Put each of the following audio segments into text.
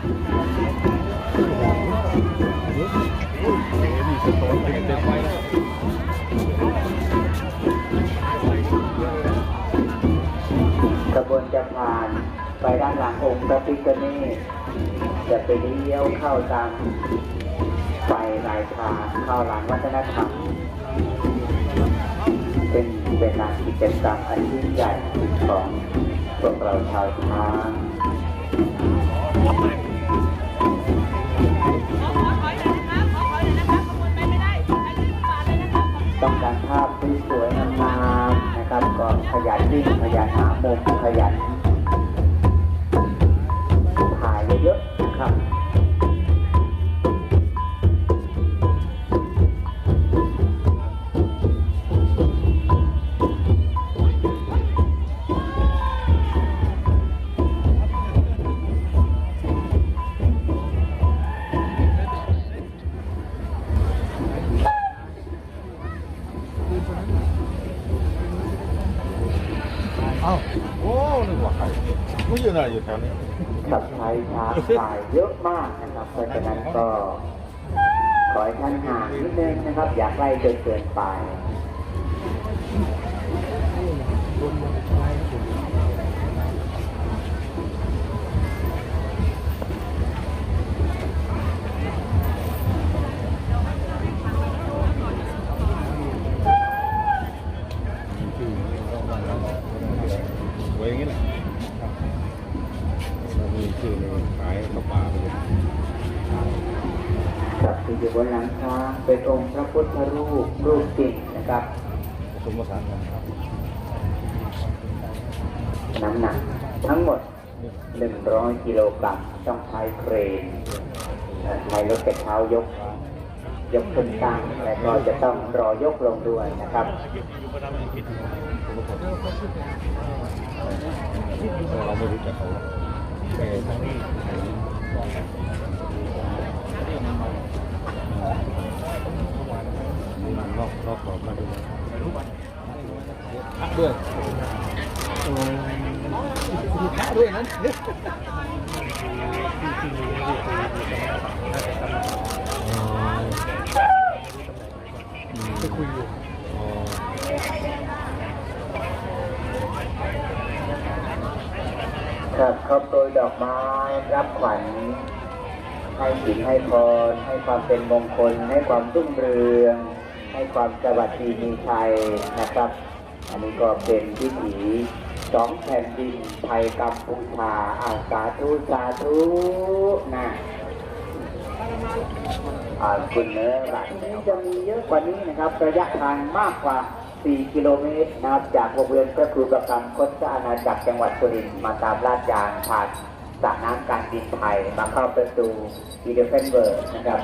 กระบวนจะผ่านไปด้านหลังองค์พระพิฆเนศจะไปเลี้ยวเข้าตามไฟลายทางเข้าหลังวัฒนธรรมเป็นเป็นงานกิจกรรมอันยิ่งใหญ่ของพวกเราชาวช้าง ต้องการภาพที่สวยงามนะครับ ก็ขยันวิ่งขยันหามุมขยัน อยู่แถวนี้สับไทยช้างถ่ายเยอะมากนะครับ เพราะฉะนั้นก็ขอให้ท่านห่างนิดนึงนะครับ อย่าใกล้จนเกินไป ขายข้าวปลาไปเลยกับที่อยู่บนหลังช้างเป็นองค์พระพุทธรูปรูปจริงนะครับสมสานกันครับน้ำหนักทั้งหมด 100 กิโลกรัมต้องใช้เครนใช้รถกระเช้ายก ยกขึ้นตั้งและก็จะต้องรอยกลงด้วยนะครับเราไม่รู้จักเขาหรอกแต่ทางนี้ทางนี้มันลอกลอกขอบมาดูพักด้วยพักด้วยนั้นไปคุยอยู่ ครับครอบโปรยดอกไม้รับขวัญให้สินให้พรให้ความเป็นมงคล ให้ความรุ่งเรือง ให้ความสวัสดีมีชัยนะครับ อันนี้ก็เป็นพิธีสองแผ่นดินไทยกัมพูชาอาสาธุสาธุนะอ่าคุณเนื้อหลังนี้จะมีเยอะกว่านี้นะครับ ระยะทางมากกว่า 4 กิโลเมตรนะครับจากวงเวียนพระครูประกรรมคดอาณาจักรจังหวัดสุรินทร์มาตามลาดยางผ่านสระน้ำการบินไทยมาเข้าประตูอีเดเฟนเบิร์กนะครับ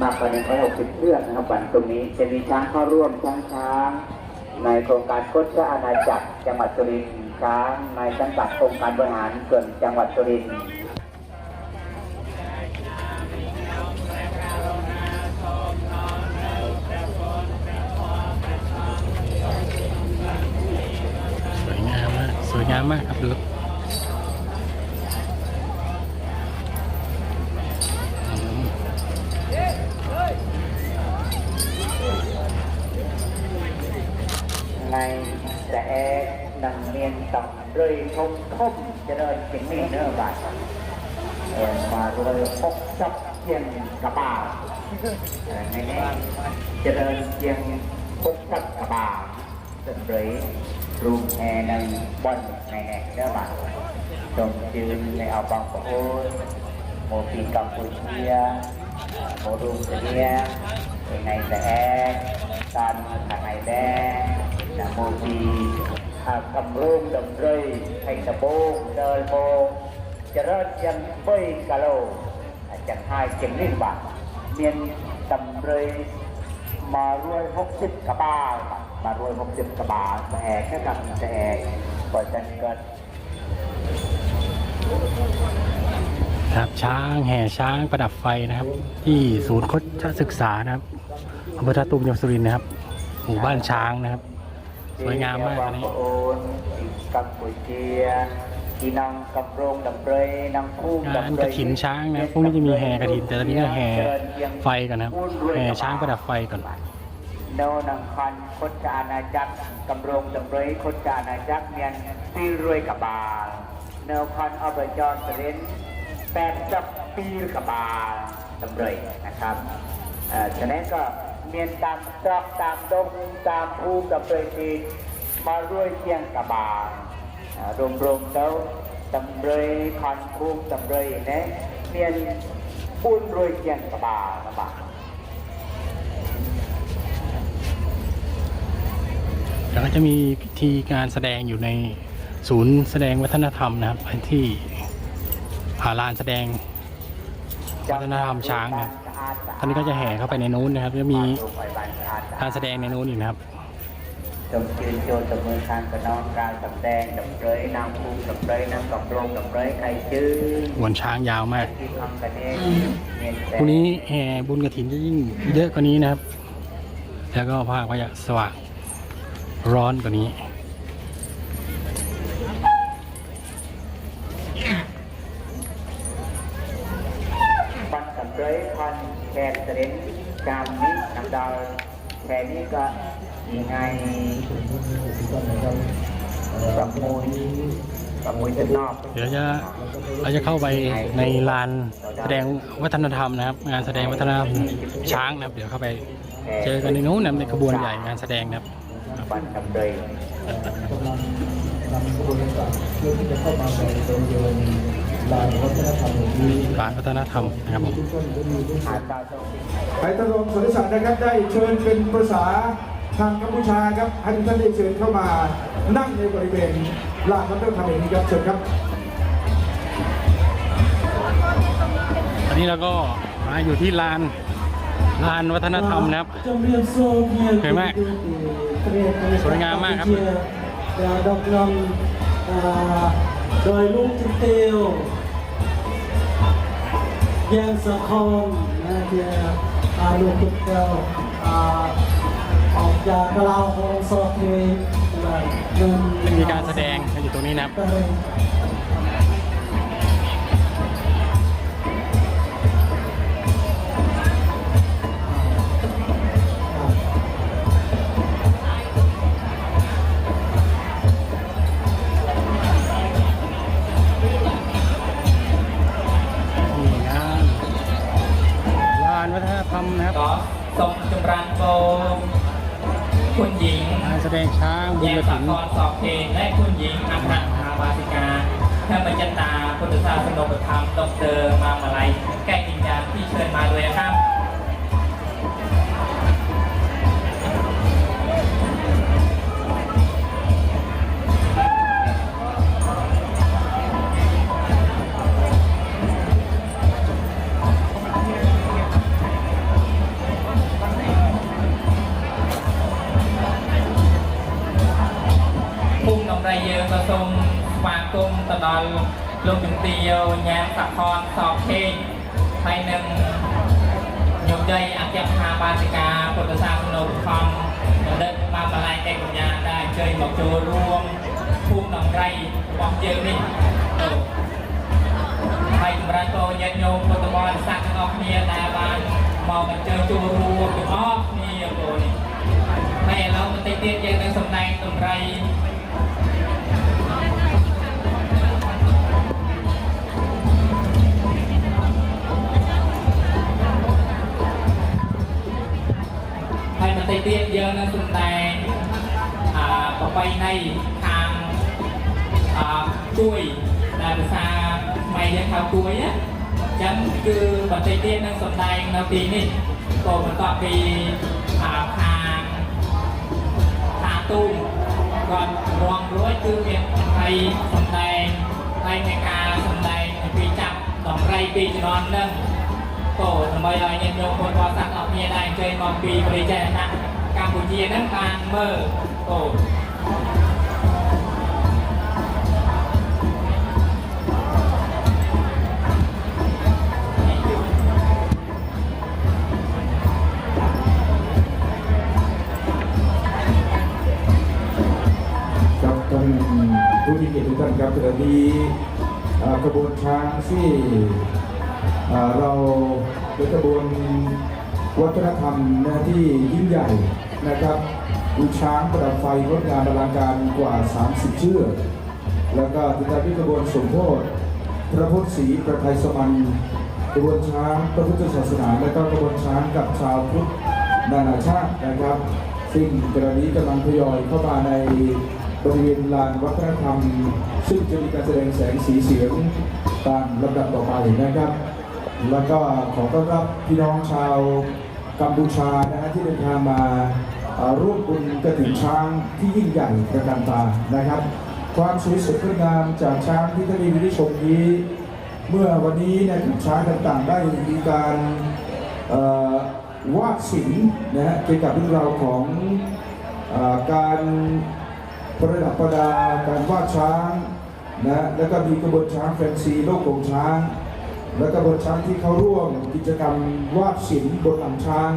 มากกว่า160เรื่องนะครับวันตรงนี้จะมีช้างเข้าร่วมช้างช้างในโครงการโคชอาณาจักรจังหวัดสุรินทร์ช้างในสังกัดองค์การบริหารส่วนจังหวัดสุรินทร์ามมากครับดูอืมในแต่นังเมียนต่ำเลยทงทมเจะเดินเสียงมีเนื้อบาดเอ็นมาเลยพกจับเพียงกระบาในนี้เจะเดินเพียงพกจับกระบาจนเลย รูมแอร์ในบ่อนในแหกเนื้อบาดจงจืนในเอาบางปะโอนโมปีกัมพูเชียโมรูมเนียในแต่การทางไหนแดงนโมทีหากกำรุ่งดำเรยให้ตะโบงเดินโบงเจะริ่ยันเบยกะโลอาจจะให้เก็มลิ้นบาทเมียนดำเรยมารวยหกสิบกระบาล มารวยหกสิบกระบาลมาแอกแค่กับจะแอกก่อนจะเกิดครับช้างแห่ช้างประดับไฟนะครับ ที่ศูนย์คดศึกษานะครับอำเภอท่าตูมจังหวัดสุรินทร์นะครับหมู่บ้านช้างนะครับ สวยงามมากอันนี้โอนกัมพูเชียพี่น้องกำรงดำเรยน้องคู่งานกระถินช้างนะครับพรุ่งนี้จะมีแห่กระถินแต่ตอนนี้ก็แห่ไฟก่อนนะครับแห่ช้างประดับไฟก่อน โนนังคันคดจาอาณาจักกำรงดำเรยคดจาอาณาจักเมียนตีรวยกับบาลเนคันอบจรเสรนแปดจับปีกับบาลดำเรยนะครับอ่อฉะนั้นก็เมียนตามตรอกตามดงตามภูกับเรยทีมารวยเชียงกับบาลรวมรวมๆแล้วดำเรยคอนภูมิดำเรยเนี่ยเมียนปุ้นรวยเชียงกับบาลกับบาล แล้วก็จะมีพิธีการแสดงอยู่ในศูนย์แสดงวัฒนธรรมนะครับที่ผาลานแสดงวัฒนธรรมช้างนะท่านนี้ก็จะแห่เข้าไปในนู้นนะครับจะมีการแสดงในนู้นอีกนะครับจงยืนโจทย์ตบมือทางกระนองการสำแดงดำเรยนางภูมิดำเรยนางกำรงดำเรยใครชื่อหวนช้างยาวมากที่ทำกันเองเมียนพรุ่งนี้แห่บุญกระถินจะยิ่งเยอะกว่านี้นะครับ แล้วก็ภาคก็จะสว่าง ร้อนกว่านี้ ปันสำเรยพันแขกเสด็จกามนี้นำดาวแค่นี้ก็ยังไงกับมูลกับมูลจะนอกเดี๋ยวจะเราจะเข้าไปในลานแสดงวัฒนธรรมนะครับ งานแสดงวัฒนธรรมช้างนะครับ เดี๋ยวเข้าไปเจอกันในนู้นนะครับในขบวนใหญ่งานแสดงนะครับ ปันสำเรยกำลังนำขบวนการเพื่อที่จะเข้ามาในบริเวณลานวัฒนธรรมแห่งนี้ลานวัฒนธรรมนะครับผมทุกท่านก็มีทุกอาตาโชคไผ่ตะลงสริศักดิ์นะครับได้เชิญเป็นภาษาทางกัมพูชาครับให้ทุกท่านได้เชิญเข้ามานั่งในบริเวณลานวัฒนธรรมแห่งนี้ครับเชิญครับตอนนี้เราก็มาอยู่ที่ลานลานวัฒนธรรมนะครับเห็นไหม สวยงามมากครับดอกลองโดยลูกจิตเตียวแยงสะคองนะเดียอาลูกจิตเตียวอ่าออกจากกลาวโฮงสอดเทเงินมีการแสดงกันอยู่ตรงนี้นะครับ งกระสาถินกรสอบเท យាយអគ្គមហាបាសិកាពុទ្ធសាសនូបត្ថម្ភបណ្ឌិតបានបលែងឯកញ្ញាដែលអញ្ជើញមកចូលរួមភូមិដំរីរបស់យើងនេះទៅហើយចម្រើនក៏ញាតិញោមពុទ្ធបរិស័ទទាំងអស់គ្នាដែលបានមកអញ្ជើញចូលរួមទាំងអស់គ្នាបងនេះហើយឥឡូវបន្តិចទៀតយើងនឹងសម្ដែងដំរី ហើយបន្តិចទៀតយើងនឹងសម្ដែងអាប្របីនៃខាងអគួយដែលភាសាខ្មែរយើងហៅគួយណាអញ្ចឹងគឺបន្តិចទៀតនឹងសម្ដែងនៅទីនេះក៏បន្ទាប់ពីអាខាងខាទូមគាត់រងរួចគឺមានហើយសម្ដែងហើយនៃការសម្ដែងអំពីចាប់តម្រៃពីជំនាន់ហ្នឹង ក៏ដើម្បីឲ្យញាតិញោមពុទ្ធបរិស័ទអស់គ្នាដែរអញ្ជើញមកពីព្រះចេត campuchia đang mang mơ tổ ผู้มีเกียรติทุกท่านครับตอนนี้กระบวนช้างที่เราเป็นกระบวนวัฒนธรรมที่ยิ่งใหญ่ นะครับดูช้างประดับไฟงดงามอลังการกว่า 30 เชือกแล้วก็ติดตามที่กระบวนสมโพธิพระพุทธศรีประภัยสมันกระบวนช้างพระพุทธศาสนา และก็กระบวนช้างกับชาวพุทธนานาชาตินะครับ ซึ่งกรณีกำลังทยอยเข้ามาในบริเวณลานวัฒนธรรม ซึ่งจะมีการแสดงแสงสีเสียงตามลำดับต่อไปนะครับ แล้วก็ขอต้อนรับพี่น้องชาวกัมพูชานะ ที่เดินทางมาร่วมบุญกระถิ่นช้างที่ยิ่งใหญ่ประการตานะครับ ความสวยสดงดงามจากช้างที่ท่านได้ชมนี้ เมื่อวันนี้นะครับช้างต่างๆได้มีการวาดศิลป์นะฮะเกี่ยวกับเรื่องราวของอการประดับประดาการวาดช้างนะแล้วก็มีกระบวนช้างแฟนซีโลกของช้าง และกระบวนช้างที่เขาร่วมกิจกรรมวาดศิลป์บนหลังช้าง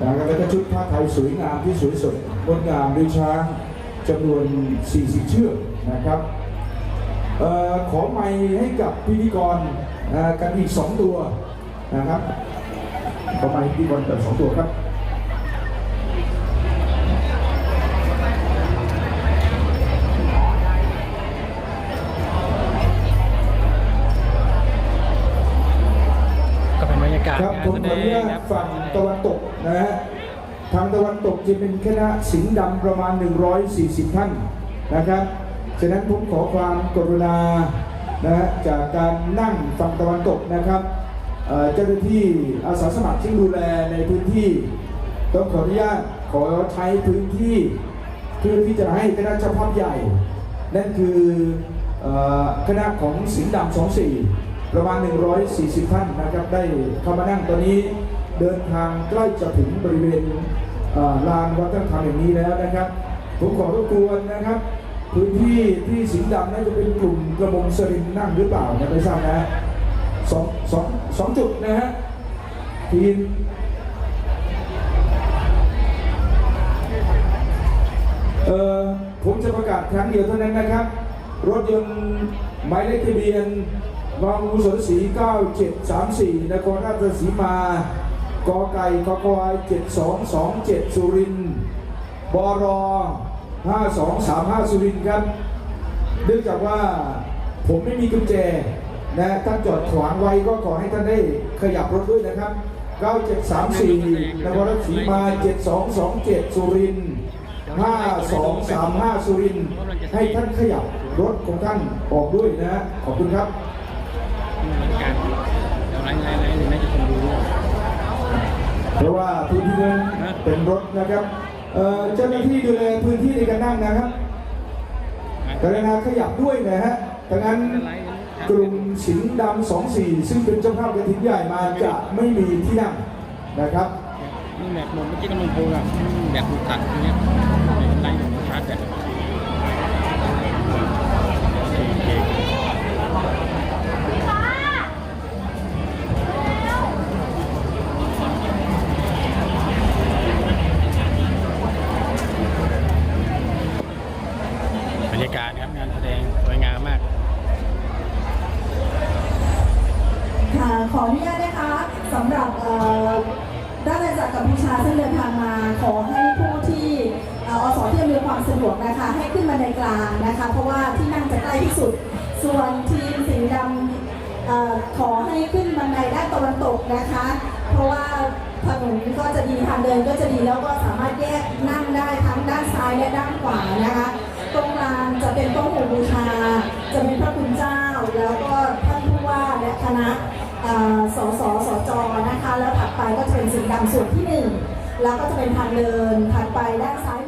นะครับแล้วก็ชุดผ้าไทยสวยงามที่สวยสดงดงามด้วยช้างจำนวน 40 เชือกนะครับออขอไม้ให้กับพิธีกรนะกันอีก 2 ตัวนะครับขอไม่ให้พิธีกรกันสองตัวครับ ยากาศครับงาผนมแสขอดอนุญางตนะครับฝั่งตะวันตกนะฮะทางตะวันตกจะเป็นคณะสิงห์ดำประมาณ 140 ท่านนะครับฉะนั้นผมขอความกรุณานะฮะจากการนั่งฝั่งตะวันตกนะครับเอ่อเจ้าหน้าที่อาสาสมัครที่ดูแลในพื้นที่ต้องขออนุญาตขอใช้พื้นที่เพื่อที่จะให้คณะเจ้าภาพใหญ่ นั่นคือเอ่อคณะของสิงห์ดำ24 ประมาณ 140 ท่านนะครับ ได้เข้ามานั่งตอนนี้เดินทางใกล้จะถึงบริเวณลานวัฒนธรรมอย่งนี้แล้วนะครับ ผมขอรบกวนนะครับ พื้นที่ที่สิงห์ดำน่าจะเป็นกลุ่มกระมงสรินนั่งหรือเปล่านะไม่ทราบนะฮะสองสองสองจุดนะฮะทีมเอ่อผมจะประกาศครั้งเดียวเท่านั้นนะครับ รถยนต์หมายเลขทะเบียน วางูสนสี9734 นครราชสีมา กอไก่คอควาย 7227 สุรินทร์บร5235 สุรินทร์ครับ เนื่องจากว่าผมไม่มีกุญแจนะท่านจอดขวางไว้ก็ขอให้ท่านได้ขยับรถด้วยนะครับ 9734 นครราชสีมา 7227 สุรินทร์5235 สุรินทร์ให้ท่านขยับรถของท่านออกด้วยนะฮะขอบคุณครับ พราะว่าพื้นที่นั้นเป็นรถนะครับเอ่อเจ้าหน้าที่ดูแลพื้นที่ในการนั่งนะครับกรุณาขยับด้วยนะฮะดังนั้นกลุ่มสิงห์ดำ24ซึ่งเป็นเจ้าภาพกระถิ่นใหญ่มาจะไม่มีที่นั่งนะครับนี่แบบหมดเมื่อกี้น้ำมันโพแบบแบบถูกตัดอย่างเงี้ย สุด ส่วนทีมสีดำเอ่อขอให้ขึ้นบันไดด้านตะวันตกนะคะ เพราะว่าถนนก็จะดีทางเดินก็จะดีแล้วก็สามารถแยกนั่งได้ทั้งด้านซ้ายและด้านขวานะคะ ตรงกลางจะเป็นโต๊ะหมู่บูชา จะเป็นพระคุณเจ้า แล้วก็ท่านผู้ว่าและคณะเอ่อสสสจนะคะ แล้วถัดไปก็จะเป็นสีดำส่วนที่หนึ่งแล้วก็จะเป็นทางเดินถัดไปด้านซ้าย